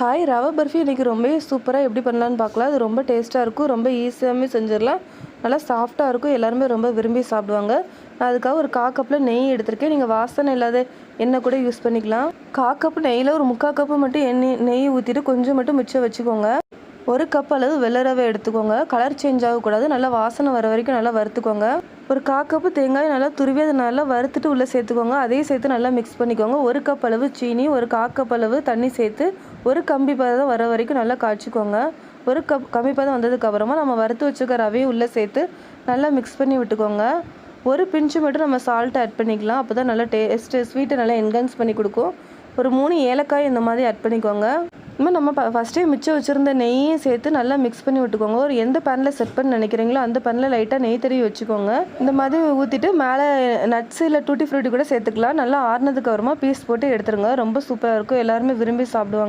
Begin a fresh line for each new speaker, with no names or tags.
Hi ரவை பர்ஃபி. இன்றைக்கி ரொம்பவே சூப்பராக எப்படி பண்ணலான்னு பார்க்கலாம். அது ரொம்ப டேஸ்ட்டாக இருக்கும் ரொம்ப ஈஸியாகவே செஞ்சிடலாம். நல்லா சாஃப்டாக இருக்கும். எல்லாருமே ரொம்ப விரும்பி சாப்பிடுவாங்க. நான் அதுக்காக ஒரு கா கப்பில் நெய் எடுத்திருக்கேன். நீங்கள் வாசனை இல்லாத எண்ணெய் கூட யூஸ் பண்ணிக்கலாம். கா கப்பு நெய்யில் ஒரு முக்கால் கப்பு மட்டும் எண்ணெய் நெய் ஊற்றிட்டு கொஞ்சம் மட்டும் மிச்சம் வச்சுக்கோங்க. ஒரு கப் அளவு வெள்ளை ரவை எடுத்துக்கோங்க. கலர் சேஞ்ச் ஆகக்கூடாது. நல்லா வாசனை வர வரைக்கும் நல்லா வறுத்துக்கோங்க. ஒரு கா கப்பு தேங்காய் நல்லா துருவி அதை நல்லா வறுத்துட்டு உள்ளே சேர்த்துக்கோங்க. அதையும் சேர்த்து நல்லா மிக்ஸ் பண்ணிக்கோங்க. ஒரு கப் அளவு சீனி ஒரு கா கப் அளவு தண்ணி சேர்த்து ஒரு கம்பி பதம் வர வரைக்கும் நல்லா காய்ச்சிக்கோங்க. ஒரு கப் கம்பி பதம் வந்ததுக்கப்புறமா நம்ம வறுத்து வச்சுக்க ரவையும் உள்ளே சேர்த்து நல்லா மிக்ஸ் பண்ணி விட்டுக்கோங்க. ஒரு பிஞ்சு மட்டும் நம்ம சால்ட் ஆட் பண்ணிக்கலாம். அப்போ தான் நல்லா டேஸ்ட்டு ஸ்வீட்டை நல்லா என்ஹான்ஸ் பண்ணி கொடுக்கும். ஒரு மூணு ஏலக்காய் இந்த மாதிரி ஆட் பண்ணிக்கோங்க. இனிமேல் நம்ம ஃபஸ்ட்டே மிச்சம் வச்சுருந்த நெய்யும் சேர்த்து நல்லா மிக்ஸ் பண்ணி விட்டுக்கோங்க. ஒரு எந்த பேனில் செட் பண்ணி நினைக்கிறீங்களோ அந்த பேனில் லைட்டாக நெய் தடவி வச்சுக்கோங்க. இந்த மாதிரி ஊற்றிட்டு மேலே நட்ஸ் இல்லை டூட்டி ஃப்ரூட்டி கூட சேர்த்துக்கலாம். நல்லா ஆறுனதுக்கு அப்புறமா பீஸ் போட்டு எடுத்துருங்க. ரொம்ப சூப்பராக இருக்கும். எல்லாருமே விரும்பி சாப்பிடுவாங்க.